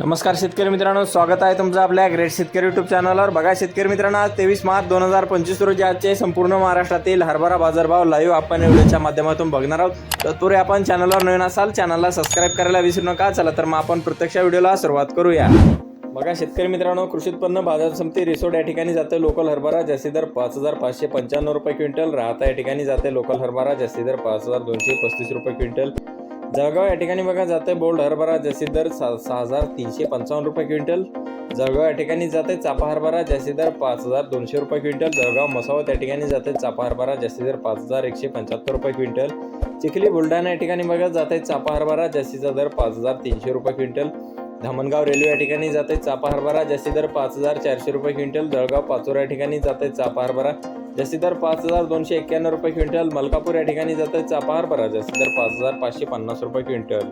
नमस्कार शेतकरी मित्रांनो स्वागत आहे तुमचं आपल्या ग्रेट शेतकरी युट्यूब चॅनलवर बघा शेतकरी मित्रांनो आज तेवीस मार्च दोन हजार पंचवीस रोजी आजचे संपूर्ण महाराष्ट्रातील हरभरा बाजारभाव लाईव्ह आपण व्हिडिओच्या माध्यमातून बघणार आहोत. तत्पूर्वी आपण चॅनलवर नवीन असाल चॅनलला सबस्क्राईब करायला विसरू नका. चला तर मग आपण प्रत्यक्ष व्हिडिओला सुरुवात करूया. बघा शेतकरी मित्रांनो कृषी उत्पन्न बाजार समिती रिसोड या ठिकाणी जाते. लोकल हरभरा जास्ती दर पाच हजार पाचशे पंच्याण्णव रुपये क्विंटल. राहता या ठिकाणी जाते. लोकल हरभरा जास्ती दर पाच हजार दोनशे पस्तीस रुपये क्विंटल. जळगाव या ठिकाणी बघा जाते बोल्ड हरभरा जसे दर सहा सहा हजार तीनशे पंचावन्न रुपये क्विंटल. जळगाव या ठिकाणी जाते चापा हरभरा जास्ती दर पाच हजार दोनशे रुपये क्विंटल. जळगाव मसावा त्या ठिकाणी जाते चापा हरभरा जास्ती दर पाच हजार एकशे पंच्याहत्तर रुपये क्विंटल. चिखली बुलढाणा या ठिकाणी बघा जाते चापा हरभरा जास्तीचा दर पाच हजार तीनशे रुपये क्विंटल. धामणगाव रेल्वे या ठिकाणी जाते चापा हरभरा जास्ती दर पाच हजार चारशे रुपये क्विंटल जळगाव पाचोरा या ठिकाणी जाते चापा हरभरा जास्ती दर पाच हजार दोनशे एक्क्याण्णव रुपये क्विंटल मलकापूर या ठिकाणी जाते चापा हरभरा जास्ती दर पाच हजार पाचशे पन्नास रुपये क्विंटल.